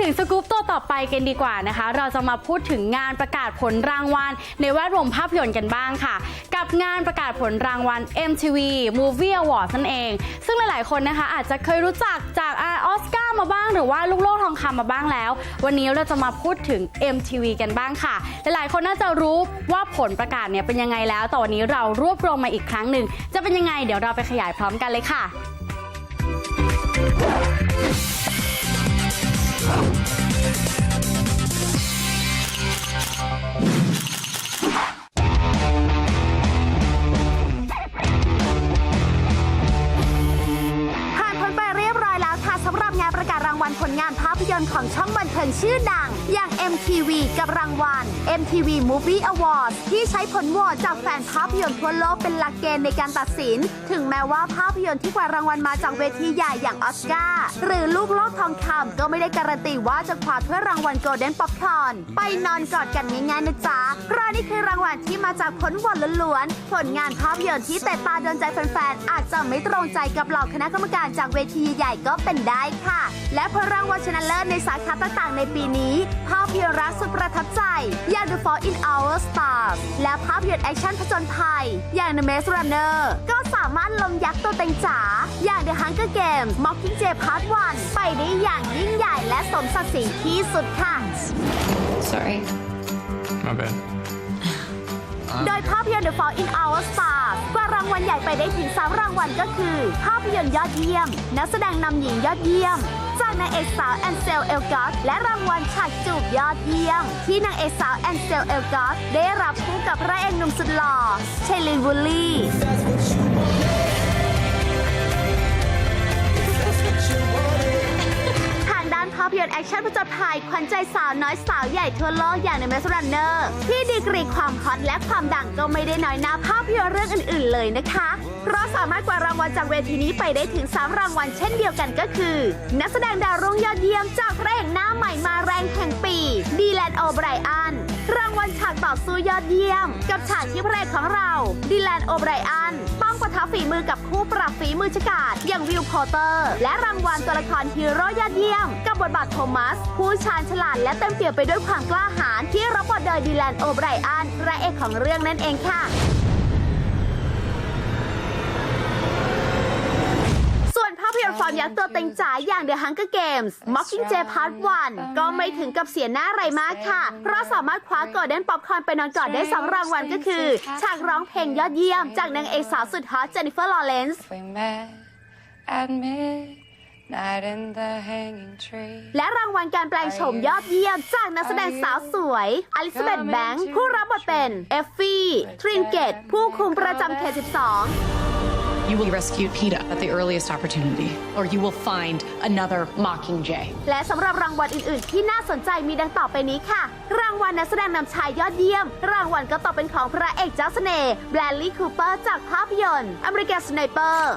ถึงสกู๊ปตัวต่อไปกันดีกว่านะคะ เราจะมาพูดถึงงานประกาศผลรางวัลในแวดวงภาพยนตร์กันบ้างค่ะ กับงานประกาศผลรางวัล MTV Movie Awards นั่นเอง ซึ่งหลายๆคนนะคะ อาจจะเคยรู้จักจากออสการ์มาบ้างหรือว่าลูกโลกทองคำมาบ้างแล้ว วันนี้เราจะมาพูดถึง MTV กันบ้างค่ะ หลายๆคนน่าจะรู้ว่าผลประกาศเนี่ยเป็นยังไงแล้วแต่วันนี้เรารวบรวมมาอีกครั้งหนึ่งจะเป็นยังไงเดี๋ยวเราไปขยายพร้อมกันเลยค่ะ ผ่านพ้นไปเรียบร้อยแล้วค่ะสำหรับงานประกาศรางวัลผลงานภา พยนตร์ของช่องบันเทิงชื่อดัง อย่าง MTV กับรางวัล MTV Movie Awards ที่ใช้ผลโหวตจากแฟนภาพยนตร์ทั่วโลกเป็นหลักเกณฑ์ในการตัดสิน ถึงแม้ว่าภาพยนตร์ที่กว่ารางวัลมาจากเวทีใหญ่อย่างออสการ์หรือลูกโลกทองคำก็ไม่ได้การันตีว่าจะคว้าถ้วยรางวัลโกลเด้นป๊อปคอร์นไปนอนกอดกันง่ายๆนะจ๊ะเพราะนี่คือรางวัลที่มาจากผลโหวตล้วนๆผลงานภาพยนตร์ที่เตะตาโดนใจแฟนๆอาจจะไม่ตรงใจกับเหล่าคณะกรรมการจากเวทีใหญ่ก็เป็นได้ค่ะ และผลรางวัลชนะเลิศในสาขาต่างๆ ในปีนี้ ภาพยนตร์รักสุดประทับใจ อย่าง The Fall in Our Stars และภาพยนตร์แอคชั่นผจญภัย อย่าง The Maze Runner ก็สามารถลงยักษ์ตัวเต็งจ๋า อย่าง The Hunger Games Mockingjay Part 1 ไปได้อย่างยิ่งใหญ่และสมศักดิ์ศรีที่สุดค่ะ Sorry. My bad. โดยภาพยนตร์ The Fall in Our Stars กว่ารางวัลใหญ่ไปได้ถึง 3 รางวัลก็คือ ภาพยนตร์ยอดเยี่ยม นักแสดงนำหญิงยอดเยี่ยม จากนางเอกสาวแอนเซลเอลกอสและรางวัลฉากจูบยอดเยี่ยม ที่นางเอกสาวแอนเซลเอลกอสได้รับคู่กับพระเอกหนุ่มสุดหล่อเชลินวูลลี่ แอคชั่นผจญภัยขวัญใจสาวน้อยสาวใหญ่ทั่วโลกอย่างใน Maze Runner ที่ดีกรีความฮอตและความดังก็ไม่ได้น้อยหน้าภาพยนตร์เรื่องอื่น ๆ เลยนะคะ เพราะสามารถกว่ารางวัลจากเวทีนี้ไปได้ถึง 3 รางวัลเช่นเดียวกันก็คือ นักแสดงดาวรุ่งยอดเยี่ยมจากพระเอกหน้าใหม่มาแรงแห่งปีดีแลนโอไบรอันรางวัลฉากต่อสู้ยอดเยี่ยม กับฉากที่พระเอกของเราดีแลนโอไบรอัน ต้องปะทะฝีมือกับคู่ปรับฝีมือชกาดอย่างวิลพอเตอร์ และรางวัลตัวละครฮีโร่ยอดเยี่ยม กับบทบาทโทมัส ผู้ชาญฉลาดและเต็มเปี่ยมไปด้วยความกล้าหาญที่รับบทโดยดีแลนโอไบรอันพระเอกของเรื่องนั่นเองค่ะาพยนตร์ฟอร์มยักษ์ตัวเต็งจ๋าอย่าง The Hunger Games Mockingjay Part 1 ก็ไม่ถึงกับเสียหน้าอะไรมากค่ะ เพราะสามารถคว้า Golden Popcorn ไปนอนกอดได้2รางวัลก็คือ ฉากร้องเพลงยอดเยี่ยม จากนางเอกสาวสุดฮอตเจนนิเฟอร์ลอเรนซ์ We met at midnight in the hanging tree. และรางวัลการแปลงโฉมยอดเยี่ยม จากนักแสดงสาวสวยอลิซาเบธแบงค์ผู้รับบทเป็น เอฟฟี่ ทรินเกต ผู้คุมประจำเขต12 You will rescue PETA at the earliest opportunity, or you will find another Mockingjay. และสำหรับรางวัลอื่น ๆ ที่น่าสนใจมีดังต่อไปนี้ค่ะ รางวัลนักแสดงนำชายยอดเยี่ยม รางวัลก็ต่อเป็นของพระเอกเจ้าเสน่ห์แบรนลีย์คูเปอร์จากภาพยนตร์อเมริกันสไนเปอร์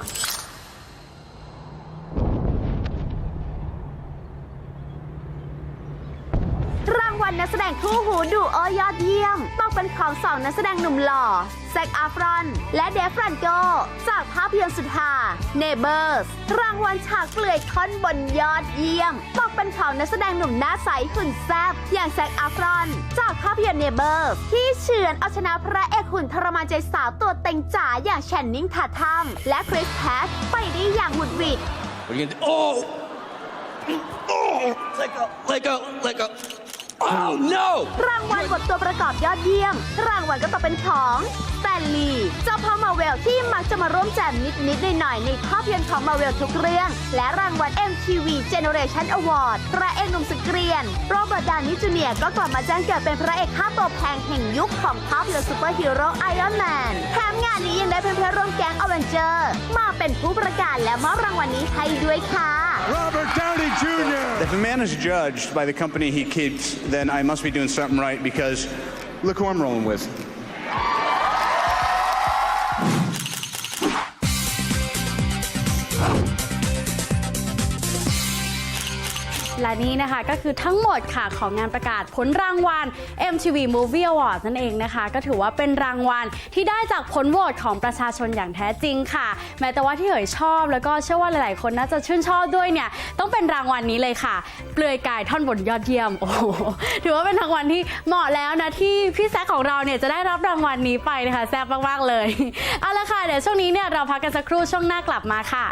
รางวัล นักแสดงคู่หูดูโอยอดเยี่ยมต้องเป็นของสองนักแสดงหนุ่มหล่อแซคอาฟรอน และเดฟรันโก จากภาพยนตร์สุดฮาเนเบอร์สรางวัลฉากเปลือยท่อนบนยอดเยี่ยมตองเป็นของนักแสดงหนุ่มหน้าใสหุ่นแซ่บอย่างแซคอาฟรอน จากภาพยนตร์เนเบอร์สที่เฉือนเอาชนะพระเอกหุ่นทรมานใจสาวตัวเต็งจ๋าอย่างแชนนิงทาทัมและคริสแพทไปได้อย่างหวุดหวิด What are you gonna do? Oh! Oh! Let go! Let go! Let go! Oh no! รางวัลบทตัวประกอบยอดเยี่ยม รางวัลก็ต้องเป็นของแ a นลีเจ้าพ่อมาเวลที่มักจะมาร่วมแจมนิดๆหน่อยๆในภาพยนตร์ของมาเวลทุกเรื่อง และรางวัล MTV Generation Award พระเอกหนุ่มสเกรียน โรเบิร์ตดานี่จูเนียก็กลับมาแจ้งเกิดเป็นพระเอกค่าตัวแพงแห่งยุคของภาพยนตร์ซูเปอร์ฮีโร่ไอรอนแมนแถมงานนี้ยังได้เป็นเพื่อนร่วมแก๊งอเวนเจอร์มาเป็นผู้ประกาศและมอบรางวัลนี้ให้ด้วยค่ะ Robert Downey Jr. If a man is judged by the company he keeps, then I must be doing something right because look who I'm rolling with. และนี่นะคะก็คือทั้งหมดค่ะของงานประกาศผลรางวัล MTV Movie Awards นั่นเองนะคะ ก็ถือว่าเป็นรางวัลที่ได้จากผลโหวตของประชาชนอย่างแท้จริงค่ะ แม้แต่ว่าที่เหยชอบ แล้วก็เชื่อว่าหลาย ๆ คนน่าจะชื่นชอบด้วยเนี่ยต้องเป็นรางวัลนี้เลยค่ะ เปลือยกายท่อนบนยอดเยี่ยมโอ้โหถือว่าเป็นรางวัลที่เหมาะแล้วนะที่พี่แซคของเราเนี่ยจะได้รับรางวัลนี้ไปนะคะแซ่บมาก ๆ เลยเอาละค่ะเดี๋ยวช่วงนี้เนี่ยเราพักกันสักครู่ช่วงหน้ากลับมาค่ะ